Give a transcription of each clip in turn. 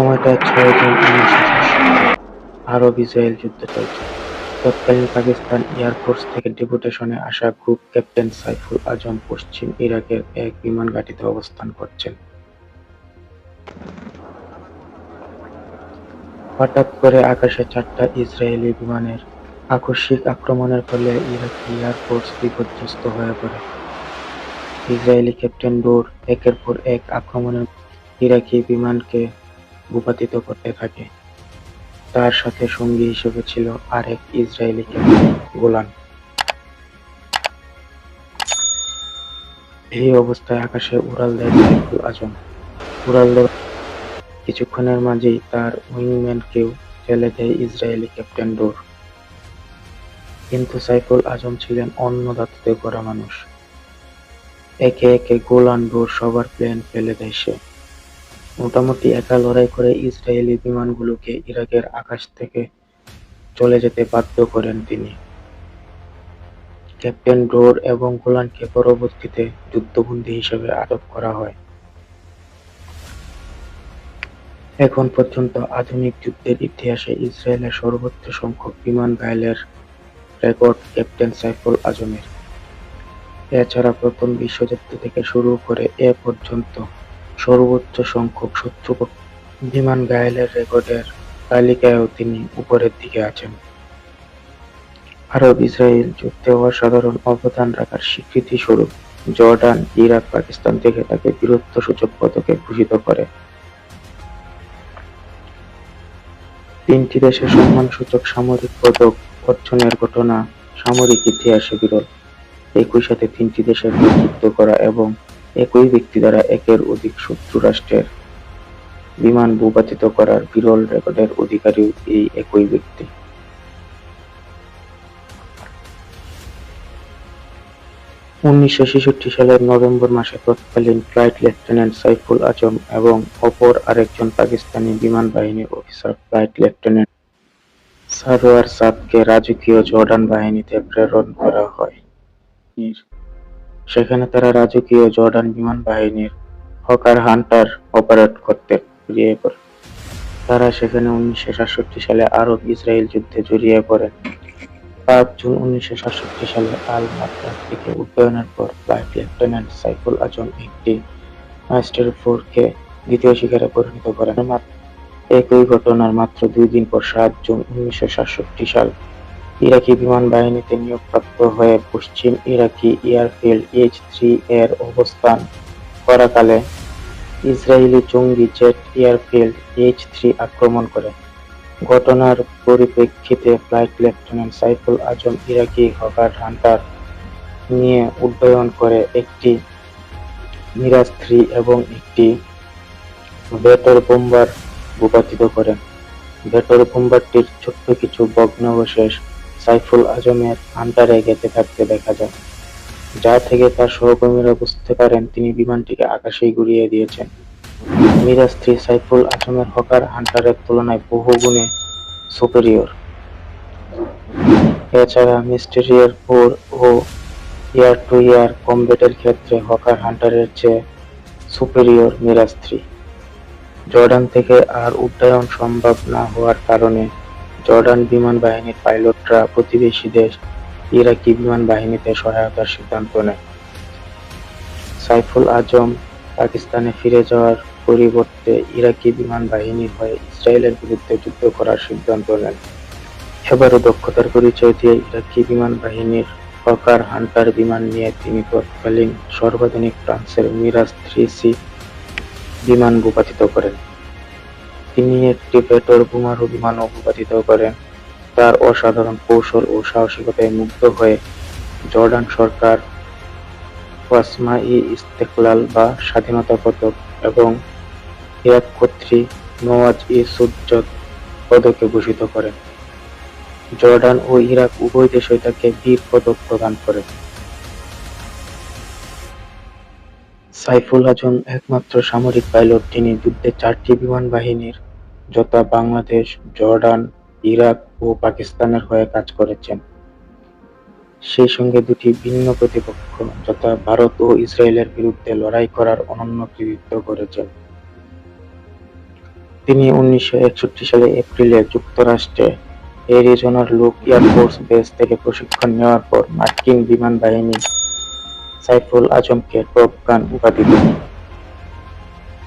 সময়টায় ছয় জুন উনিশশো আরব ইসরায়েল যুদ্ধ চলছে। তৎকালীন পাকিস্তান এয়ারফোর্স থেকে ডেপুটেশনে আসা গ্রুপ ক্যাপ্টেন সাইফুল আজম পশ্চিম ইরাকের এক বিমান ঘাঁটিতে অবস্থান করছেন। হঠাৎ করে আকাশে চারটা ইসরায়েলি বিমানের আকস্মিক আক্রমণের ফলে ইরাকি এয়ারফোর্স বিপর্যস্ত হয়ে পড়ে। ইসরায়েলি ক্যাপ্টেন ডোর একের পর এক আক্রমণের ইরাকি বিমানকে ভূপাতিত করতে থাকে। তার সাথে সঙ্গী হিসেবে ছিল আরেক ইসরায়েলি গোলান। এই অবস্থায় আকাশে উড়াল দেয় সাইফুল আজম। উড়াল কিছুক্ষণের মাঝেই তার উইংম্যানকেও ফেলে দেয় ইসরায়েলি ক্যাপ্টেন ডোর। কিন্তু সাইফুল আজম ছিলেন অন্য ধাতুতে গড়া মানুষ। একে একে গোলান ডোর সবার প্লেন ফেলে দেয় সে। মোটামুটি একা লড়াই করে ইসরায়েলি বিমানগুলোকে ইরাকের আকাশ থেকে চলে যেতে বাধ্য করেন তিনি। ক্যাপ্টেন ডোর এবং গোলানকে পরবর্তীতে যুদ্ধবন্দী হিসেবে আটক করা হয়। এখন পর্যন্ত আধুনিক যুদ্ধের ইতিহাসে ইসরায়েলের সর্বোচ্চ সংখ্যক বিমান ঘায়েলের রেকর্ড ক্যাপ্টেন সাইফুল আজমের। এছাড়া প্রথম বিশ্বযুদ্ধ থেকে শুরু করে এ পর্যন্ত সর্বোচ্চ সংখ্যক শত্রুপক্ষ বিমান ঘায়েলের রেকর্ডের তালিকায়ও তিনি উপরের দিকে আছেন। আরব ইসরায়েল যুদ্ধে অসাধারণ অবদান রাখার স্বীকৃতি স্বরূপ জর্ডান, ইরাক, পাকিস্তান থেকে তাকে বীরত্ব সূচক পদকে ভূষিত করে। তিনটি দেশের সম্মানসূচক সামরিক পদক অর্জনের ঘটনা সামরিক ইতিহাসে বিরল। একই সাথে তিনটি দেশের নেতৃত্ব করা এবং একই ব্যক্তি দ্বারা একের অধিক শত্রু রাষ্ট্রের বিমান ভূপাতিত করার বিরল রেকর্ডের অধিকারী এই একই ব্যক্তি। উনিশশো ছেষট্টি সালের নভেম্বর মাসে তৎকালীন ফ্লাইট লেফটেন্যান্ট সাইফুল আজম এবং অপর আরেকজন পাকিস্তানি বিমান বাহিনীর অফিসার ফ্লাইট লেফটেন্যান্ট সারোয়ার সাদকে রাজকীয় জর্ডান বাহিনীতে প্রেরণ করা হয়। সেখানে তারা রাজকীয় জর্ডান বিমান বাহিনীর হকার হান্টার অপারেট করতে বেরিয়ে পড়ে। তারা সেখানে উনিশশো সাতষট্টি সালে আরব ইসরায়েল যুদ্ধে জড়িয়ে পড়েন পাঁচ জুন উনিশশো সাতষট্টি সালে আল মাদ্রাজ থেকে উড্ডয়নের পর ফ্লাইট লেফটেন্যান্ট সাইফুল আজম একটি মাস্টার ফোরকে দ্বিতীয় শিকারে পরিণত করেন। একই ঘটনার মাত্র দুই দিন পর সাত জুন উনিশশো সাতষট্টি সাল ইরাকি বিমান বাহিনীতে নিয়োগপ্রাপ্ত হয়ে পশ্চিম ইরাকি এয়ারফিল্ড এইচ থ্রি এর অবস্থান করাকালে ইসরায়েলি জঙ্গি জেট এয়ারফিল্ড এইচ থ্রি আক্রমণ করে। ঘটনার পরিপ্রেক্ষিতে flight lieutenant Saiful Azam Iraqi Hawker Hunter নিয়ে উড্ডয়ন করে একটি মিরাজ থ্রি এবং একটি ভেটর বোম্বার ভূপাতিত করেন। ভেটর বোম্বারটির ছোট্ট কিছু ভগ্নাবশেষ সাইফুল আজমের হান্টারে গেঁথে থাকতে দেখা যায়। যা থেকে তার সহকর্মীরা বুঝতে পারেন, তিনি বিমানটিকে আকাশেই গুড়িয়ে দিয়েছেন। মিরাজ থ্রি সাইফুল আজমের হকার হান্টারের তুলনায় বহুগুণে সুপেরিয়র এছাড়া মিস্টেরিয়ার ফোর ও ইয়ার টু ইয়ার কমব্যাটের ক্ষেত্রে হকার হান্টারের চেয়ে সুপেরিয়র মিরাজ থ্রি জর্ডান থেকে আর উড্ডয়ন সম্ভব না হওয়ার কারণে জর্ডান বিমান বাহিনীর পাইলটরা প্রতিবেশী দেশ ইরাকি বিমান বাহিনীতে সহায়তার সিদ্ধান্ত নেয়। সাইফুল আজম পাকিস্তানে ফিরে যাওয়ার পরিবর্তে ইরাকি বিমান বাহিনীর হয়ে ইসরায়েলের বিরুদ্ধে যুদ্ধ করার সিদ্ধান্ত নেন। এবারও দক্ষতার পরিচয় দিয়ে ইরাকি বিমান বাহিনীর হকার হান্টার বিমান নিয়ে তিনি তৎকালীন সর্বাধুনিক ফ্রান্সের মিরাজ থ্রি সি বিমান ভূপাতিত করেন। তিনি একটি পেটর বোমারু বিমানও ভূপাতিত করেন তার অসাধারণ কৌশল ও সাহসিকতায় মুগ্ধ হয়ে জর্ডান সরকার ওয়াসমা-ই ইস্তেকলাল বা স্বাধীনতা পদক এবং ইরাক কর্তৃক নওয়াজ-ই-সুজ্জত পদকে ভূষিত করেন। জর্ডান ও ইরাক উভয় দেশই তাকে বীর পদক প্রদান করে। সাইফুল আজম একমাত্র সামরিক পাইলট যিনি যুদ্ধে চারটি বিমান বাহিনীর যথা বাংলাদেশ, জর্ডান, ইরাক ও পাকিস্তানের হয়ে কাজ করেছেন। সেই সঙ্গে দুটি ভিন্ন প্রতিপক্ষ যথা ভারত ও ইসরায়েলের বিরুদ্ধে লড়াই করার অনন্য কৃতিত্ব করেছেন। তিনি উনিশশো একষট্টি সালে এপ্রিলে যুক্তরাষ্ট্রে অ্যারিজোনার লুক এয়ারফোর্স বেস থেকে প্রশিক্ষণ নেওয়ার পর মার্কিন বিমান বাহিনী সাইফুল আজমকে টপ গান উপাধি দেন।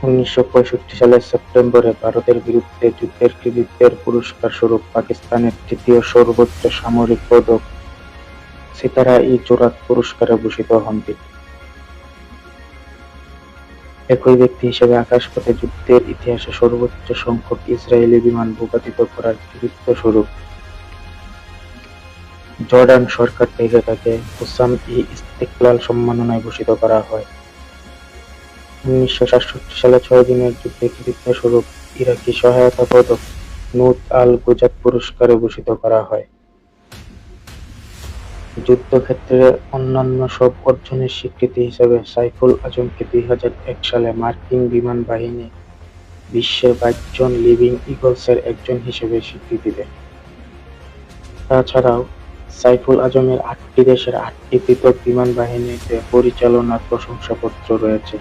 উনিশশো পঁয়ষট্টি সালের সেপ্টেম্বরে ভারতের বিরুদ্ধে যুদ্ধের কৃতিত্বের পুরস্কার স্বরূপ পাকিস্তানের তৃতীয় সর্বোচ্চ সামরিক পদক সিতারা ই জোরাত পুরস্কারে ভূষিত হন তিনি। একই ব্যক্তি হিসেবে আকাশপথে যুদ্ধের ইতিহাসে সর্বোচ্চ সংখ্যক ইসরায়েলি বিমান ভূপাতিত করার কৃতিত্ব স্বরূপ জর্ডান সরকার থেকে তাকে হুসাম ই ইস্তিকলাল সম্মাননায় ভূষিত করা হয়। উনিশশো সাতষট্টি সালে ছয় দিনের যুদ্ধে কৃতিত্ব স্বরূপ ইরাকি সহায়তা পদক নুত আল গুজাত পুরস্কারে ভূষিত করা হয়। যুদ্ধক্ষেত্রে অন্যান্য সব অর্জনের স্বীকৃতি হিসেবে সাইফুল আজমকে দুই হাজার এক সালে মার্কিন বিমান বাহিনী বিশ্বের বাইশজন লিভিং ইগলসের একজন হিসেবে স্বীকৃতি দেয়। তাছাড়াও সাইফুল আজমের আটটি দেশের আটটি পৃথক বিমান বাহিনীতে পরিচালনার প্রশংসাপত্র রয়েছে।